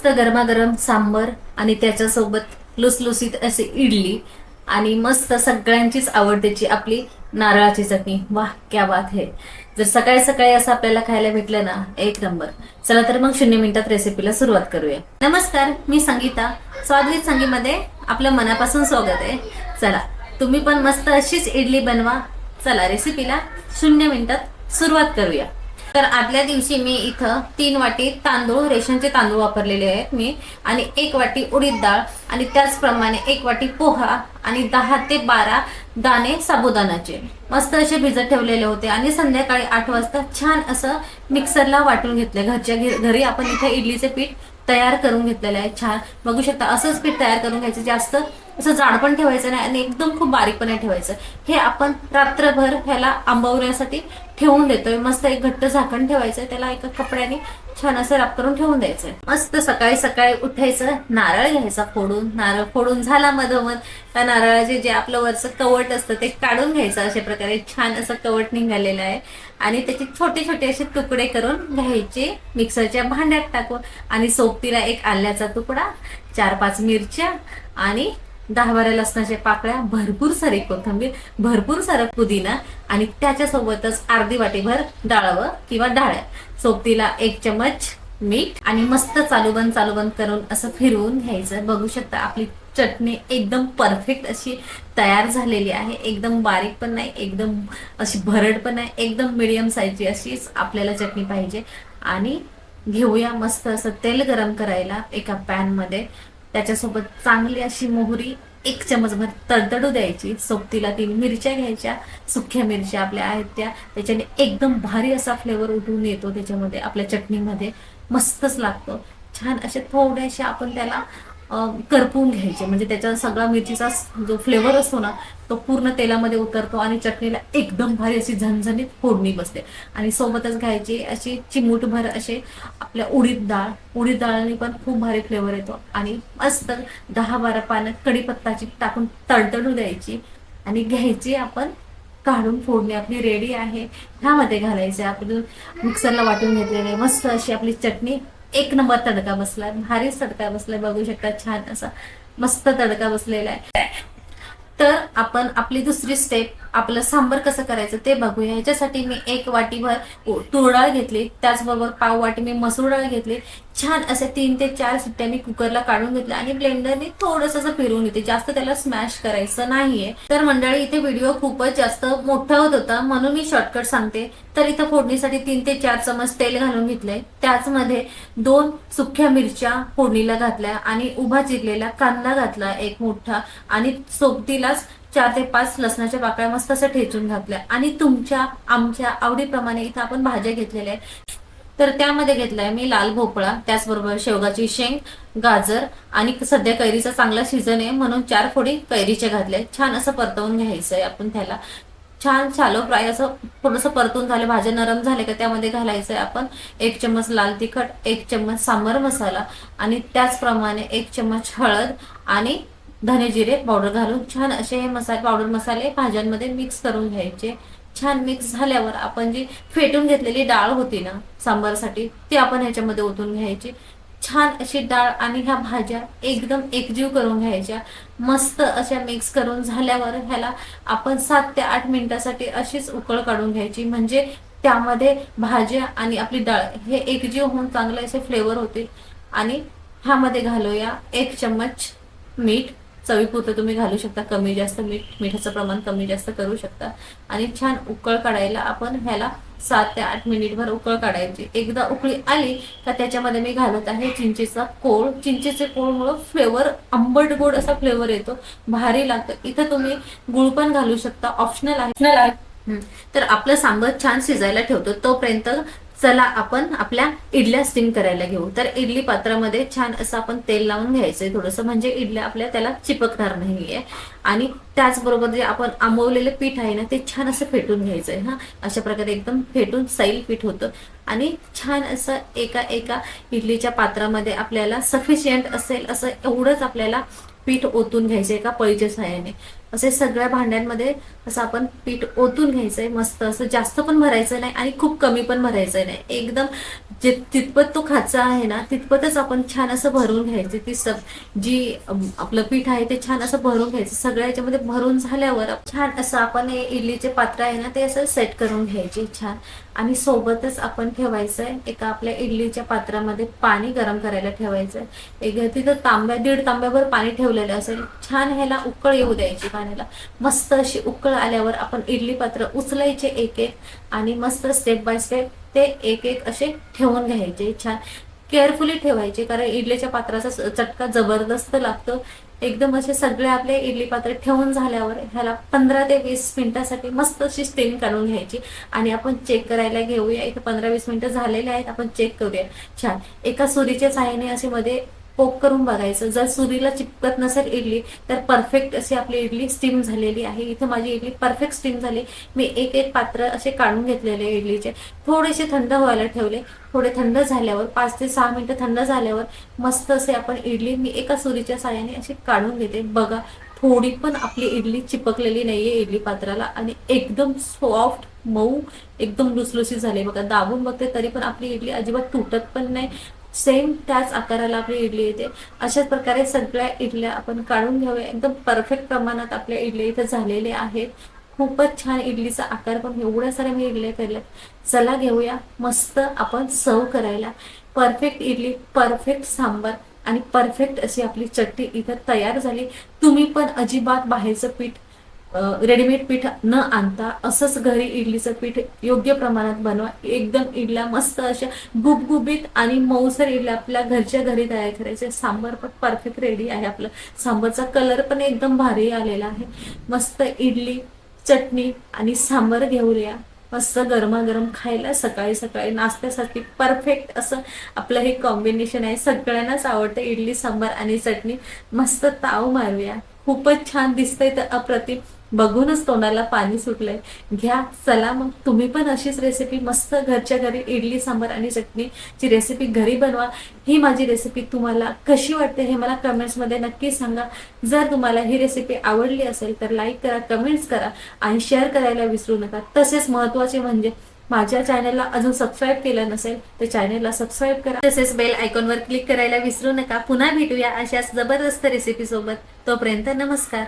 मस्त गरमागरम सांबर आणि त्याच्यासोबत लुसलुसीत असे इडली आणि मस्त सगळ्यांचीच आवडतेची आपली नारळाची चटणी. वाह क्या बात है. जर सकाळी सकाळी असं आपल्याला खायला भेटलं ना एक नंबर. चला तर मग शून्य मिनिटात रेसिपीला सुरुवात करूया. नमस्कार मी संगीता. स्वादवीत संगीमध्ये आपलं मनापासून स्वागत आहे. चला तुम्ही पण मस्त अशीच इडली बनवा. चला रेसिपीला शून्य मिनिटात सुरुवात करूया. तर आदल्या दिवशी मी इथं तीन वाटी तांदूळ रेशनचे तांदूळ वापरलेले आहेत मी. आणि एक वाटी उडीद डाळ आणि त्याचप्रमाणे एक वाटी पोहा आणि दहा ते बारा दाणे साबुदाणाचे. मस्त असे भिजत ठेवलेले होते आणि संध्याकाळी आठ वाजता छान असं मिक्सरला वाटून घेतले. घरच्या घरी आपण इथे इडलीचे पीठ तयार करून घेतलेलं आहे छान. बघू शकता असंच पीठ तयार करून घ्यायचं जास्त असं जाड पण ठेवायचं नाही आणि एकदम खूप बारीकपणे ठेवायचं. हे आपण रात्रभर ह्याला आंबवण्यासाठी ठेवून देतोय. मस्त एक घट्ट झाकण ठेवायचं त्याला एका कपड्याने छान असं रॅप करून ठेवून द्यायचंय. मस्त सकाळी सकाळी उठायचं. नारळ घ्यायचा फोडून. नारळ फोडून झाला मधोमध. त्या नारळाचे जे आपलं वरचं कवट असतं ते काढून घ्यायचं अशा प्रकारे. छान असं कवट निघालेलं आहे. आणि त्याचे छोटे छोटे असे तुकडे करून घ्यायचे. मिक्सरच्या भांड्यात टाकून. आणि सोबतीला एक आल्याचा तुकडा चार पाच मिरच्या आणि दहा बारा लसणाच्या पाकळ्या भरपूर सारी कोथिंबीर भरपूर सारा पुदिना आणि त्याच्यासोबतच अर्धी वाटीभर डाळवं किंवा डाळ्या. सोबतीला एक चमच मीठ आणि मस्त चालू बंद चालू बंद करून असं फिरवून घ्यायचं. बघू शकता आपली चटणी एकदम परफेक्ट अशी तयार झालेली आहे. एकदम बारीक पण नाही एकदम अशी भरड पण नाही एकदम मिडियम साईजची अशीच आपल्याला चटणी पाहिजे. आणि घेऊया मस्त असं तेल गरम करायला एका पॅनमध्ये त्याच्यासोबत चांगली अशी मोहरी एक चमचभर तडतडू द्यायची. सोबतीला तीन मिरच्या घ्यायच्या सुख्या मिरच्या आपल्या आहेत त्या. त्याच्याने एकदम भारी असा फ्लेवर उठून येतो त्याच्यामध्ये आपल्या चटणीमध्ये. मस्तच लागतो. छान असे थोड्याशा आपण त्याला करपून घ्यायचे. म्हणजे त्याच्या सगळा मिरचीचा जो फ्लेवर असतो ना तो पूर्ण तेलामध्ये उतरतो आणि चटणीला एकदम भारी अशी झणझणीत फोडणी बसते. आणि सोबतच घ्यायची अशी चिमूटभर असे आपल्या उडीद डाळ. उडीद डाळाने पण खूप भारी फ्लेवर येतो. आणि मस्त दहा बारा पानं कढीपत्ताची टाकून तडतडू द्यायची. आणि घ्यायची आपण काढून फोडणी. आपली रेडी आहे. ह्यामध्ये घालायचे आपण मिक्सरला वाटून घेतलेले मस्त अशी आपली चटणी एक नंबर तडका बसलाय. भारीच तडका बसलाय. बघू शकता छान असा मस्त तडका बसलेला आहे. तर आपण आपली दुसरी स्टेप आपलं सांबर कसं करायचं ते बघूया. ह्याच्यासाठी मी एक वाटीभर तूर डाळ घेतली. त्याचबरोबर पाव वाटी मी मसूर डाळ घेतली. छान असे तीन ते चार सुट्ट्या मी कुकरला काढून घेतल्या आणि ब्लेंडरने थोडंसं असं फिरवून घेते जास्त त्याला स्मॅश करायचं नाहीये. तर मंडळी इथे व्हिडिओ खूपच जास्त मोठा होत होता. म्हणून मी शॉर्टकट सांगते. तर इथं फोडणीसाठी तीन ते चार चमच तेल घालून घेतलंय. त्याचमध्ये दोन सुख्या मिरच्या फोडणीला घातल्या आणि उभा चिरलेला कांदा घातला एक मोठा. आणि सोबतीलाच चार ते पाच लसणाच्या पाकळ्या मस्त असं ठेचून घातल्या. आणि तुमच्या आमच्या आवडीप्रमाणे इथं आपण भाज्या घेतलेल्या आहेत. तर त्यामध्ये घेतलाय मी लाल भोपळा त्याचबरोबर शेवगाची शेंग गाजर आणि सध्या कैरीचा चांगला सीझन आहे. म्हणून चार फोडी कैरीचे घातले छान असं परतवून घ्यायचंय आपण त्याला. छान शालो फ्राय असं थोडंसं परतून झालं. भाज्या नरम झाले का त्यामध्ये घालायचंय आपण. एक चम्मच लाल तिखट एक चम्मच सांबर मसाला आणि त्याचप्रमाणे एक चम्मच हळद आणि धने जिरे पावडर घालून छान असे हे मसाले पावडर मसाले भाज्यांमध्ये मिक्स करून घ्यायचे. छान मिक्स झाल्यावर आपण जी फेटून घेतलेली डाळ होती ना सांबारसाठी ती आपण ह्याच्यामध्ये ओतून घ्यायची. छान अशी डाळ आणि ह्या भाज्या एकदम एकजीव करून घ्यायच्या. मस्त अशा मिक्स करून झाल्यावर ह्याला आपण सात ते आठ मिनिटासाठी अशीच उकळ काढून घ्यायची. म्हणजे त्यामध्ये भाज्या आणि आपली डाळ हे एकजीव होऊन चांगले असे फ्लेवर होतील. आणि ह्यामध्ये घालूया एक चम्मच मीठ. चवीपुरतं तुम्ही घालू शकता कमी जास्त मीठ मिठाचं प्रमाण कमी जास्त करू शकता. आणि छान उकळ काढायला आपण ह्याला सात ते आठ मिनिटभर उकळ काढायची. एकदा उकळी आली का त्याच्यामध्ये मी घालत आहे चिंचेचा कोळ. चिंचेचे कोळमुळं फ्लेवर आंबट गोड असा फ्लेवर येतो. भारी लागतं. इथं तुम्ही गुळ पण घालू शकता. ऑप्शनल आहे. तर आपलं सांबर छान शिजायला ठेवतो. तोपर्यंत चला आपण आपल्या इडल्या स्टीम करायला घेऊ. तर इडली पात्रामध्ये छान असं आपण तेल लावून घ्यायचंय. थोडंसं म्हणजे इडल्या आपल्या त्याला चिपकणार नाहीये. आणि त्याचबरोबर जे आपण आंबवलेलं पीठ आहे ना ते छान असं फेटून घ्यायचंय हा. अशा प्रकारे एकदम फेटून सैल पीठ होतं. आणि छान असं एका एका इडलीच्या पात्रामध्ये आपल्याला सफिशियंट असेल असं एवढंच आपल्याला पीठ ओतून घ्यायचं एका पळीच्या सहाय्याने असे सगळ्या भांड्यांमध्ये असं आपण पीठ ओतून घ्यायचंय मस्त असं जास्त पण भरायचं नाही आणि खूप कमी पण भरायचं नाही. एकदम जे तितपत तो खाचा आहे ना तितपतच आपण छान असं भरून घ्यायचं. ती सब जी आपलं पीठ आहे ते छान असं भरून घ्यायचं. सगळ्या याच्यामध्ये भरून झाल्यावर छान असं आपण हे इडलीचे पात्र आहे ना ते असं सेट करून घ्यायचे छान. आणि सोबतच आपण ठेवायचंय एका आपल्या इडलीच्या पात्रामध्ये पाणी गरम करायला ठेवायचंय. एक तिथं तांब्या दीड तांब्याभर पाणी ठेवलेलं असेल छान ह्याला उकळ येऊ द्यायची. पाण्याला मस्त अशी उकळ आल्यावर आपण इडली पात्र उचलायचे एक एक आणि मस्त स्टेप बाय स्टेप ते एक एक असे ठेवून घ्यायचे. छान. केअरफुली ठेवायचे कारण इडलीच्या पात्राचा चटका जबरदस्त लागतो. एकदम असे सगळे आपले इडली पात्र ठेवून झाल्यावर ह्याला पंधरा ते वीस मिनिटासाठी मस्त अशी स्टीम काढून घ्यायची. आणि आपण चेक करायला घेऊया. इथे पंधरा वीस मिनिटं झालेले आहेत. आपण चेक करूया. छान. एका सुरीच्या सहाय्याने असे मध्ये पोक करून बघायचं. जर सुरीला चिपकत नसेल इडली तर परफेक्ट अशी आपली इडली स्टीम झालेली आहे. इथे माझी इडली परफेक्ट स्टीम झाली. मी एक एक पात्र असे काढून घेतलेले इडलीचे. थोडेसे थंड व्हायला ठेवले. थोडे थंड झाल्यावर पाच ते सहा मिनिटं थंड झाल्यावर मस्त असे आपण इडली मी एका सुरीच्या साह्याने अशी काढून घेते. बघा थोडी पण आपली इडली चिपकलेली नाहीये इडली पात्राला. आणि एकदम सॉफ्ट मऊ एकदम लुसलुसीत झाली. बघा दाबून बघते तरी पण आपली इडली अजिबात तुटत पण नाही. सेम त्याच आकाराला आपली इडली येते. अशाच प्रकारे सगळ्या इडल्या आपण काढून घेऊया एकदम परफेक्ट प्रमाणात आपल्या इडल्या इथं झालेल्या आहेत. खूपच छान इडलीचा आकार पण एवढ्या साऱ्या मी इडल्या केल्या चला घेऊया मस्त आपण सर्व करायला. परफेक्ट इडली परफेक्ट सांबार आणि परफेक्ट अशी आपली चटणी इथं तयार झाली. तुम्ही पण अजिबात बाहेरचं पीठ रेडीमेड पीठ न आणता असंच घरी इडलीचं पीठ योग्य प्रमाणात बनवा. एकदम इडल्या मस्त अशा गुबगुबीत आणि मऊसर इडल्या आपल्या घरच्या घरी तयार करायचे. सांबार पण परफेक्ट रेडी आहे आपलं. सांबारचा कलर पण एकदम भारी आलेला आहे. मस्त इडली चटणी आणि सांबार घेऊया मस्त गरमागरम खायला सकाळी सकाळी नाश्त्यासाठी परफेक्ट असं आपलं हे कॉम्बिनेशन आहे. सगळ्यांनाच आवडतं इडली सांबार आणि चटणी. मस्त ताव मारूया. खूपच छान दिसतंय तर अप्रतिम. बघूनच तोंडाला पाणी सुटलंय. घ्या चला मग. तुम्ही पण अशीच रेसिपी मस्त घरच्या घरी इडली सांबार आणि चटणीची रेसिपी घरी बनवा. ही माझी रेसिपी तुम्हाला कशी वाटते हे मला कमेंट्समध्ये नक्की सांगा. जर तुम्हाला ही रेसिपी आवडली असेल तर लाईक करा कमेंट्स करा आणि शेअर करायला विसरू नका. तसेच महत्त्वाचे म्हणजे माझ्या चॅनलला अजून सबस्क्राईब केलं नसेल तर चॅनलला सबस्क्राईब करा. तसेच बेल आयकॉनवर क्लिक करायला विसरू नका. पुन्हा भेटूया अशाच जबरदस्त रेसिपी सोबत. तोपर्यंत नमस्कार.